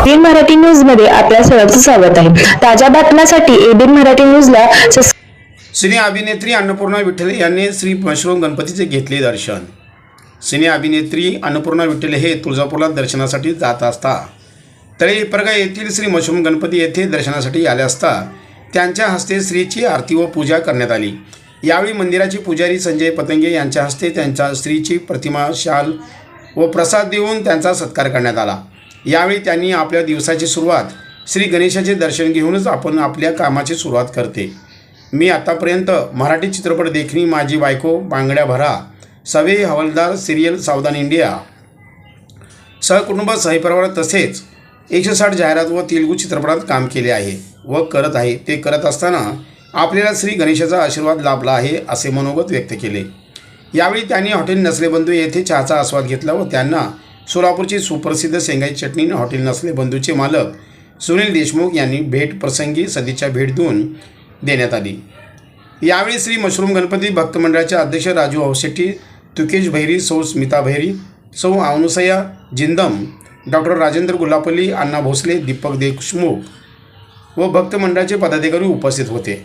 ABN Marathi न्यूजमध्ये आपल्या सर्वांचं स्वागत आहे. ताज्या बातम्यांसाठी एबीएन मराठी न्यूजला सिने अभिनेत्री अन्नपूर्णा विठ्ठल यांनी श्री मशरूम गणपतीचे घेतले दर्शन. सिने अभिनेत्री अन्नपूर्णा विठ्ठल हे तुळजापूरला दर्शनासाठी जात असता. तळे परगा येथील श्री मशरूम गणपती येथे दर्शनासाठी आले असता त्यांच्या हस्ते श्रीची आरती व पूजा करण्यात आली. यावेळी मंदिराचे पुजारी संजय पतंगे यांच्या हस्ते त्यांच्या स्त्रीची प्रतिमा शाल व प्रसाद देऊन त्यांचा सत्कार करण्यात आला. यावेळी त्यांनी आपल्या दिवसाची सुरुवात श्री गणेशाचे दर्शन घेऊनच आपण आपल्या कामाची सुरुवात करते. मी आतापर्यंत मराठी चित्रपट देखणी माझी बायको बांगड्या भरा सवे हवालदार सिरियल सावधान इंडिया सहकुटुंब सहपरिवार तसेच एकशे साठ जाहिरात व तेलुगू चित्रपटात काम केले आहे व करत आहे. ते करत असताना आपल्याला श्री गणेशाचा आशीर्वाद लाभला आहे असे मनोगत व्यक्त केले. यावेळी त्यांनी हॉटेल नसले बंधू येथे चहाचा आस्वाद घेतला व त्यांना सोलापूरची सुप्रसिद्ध शेंगाई चटणी हॉटेल नसले बंधूचे मालक सुनील देशमुख यांनी भेट प्रसंगी सदिच्छा भेट देऊन देण्यात आली. यावेळी श्री मशरूम गणपती भक्त मंडळाचे अध्यक्ष राजू अवशेट्टी तुकेश भैरी सौ स्मिता भैरी सौ अनुसया जिंदम डॉक्टर राजेंद्र गुलापल्ली अण्णा भोसले दीपक देशमुख व भक्त मंडळाचे पदाधिकारी उपस्थित होते.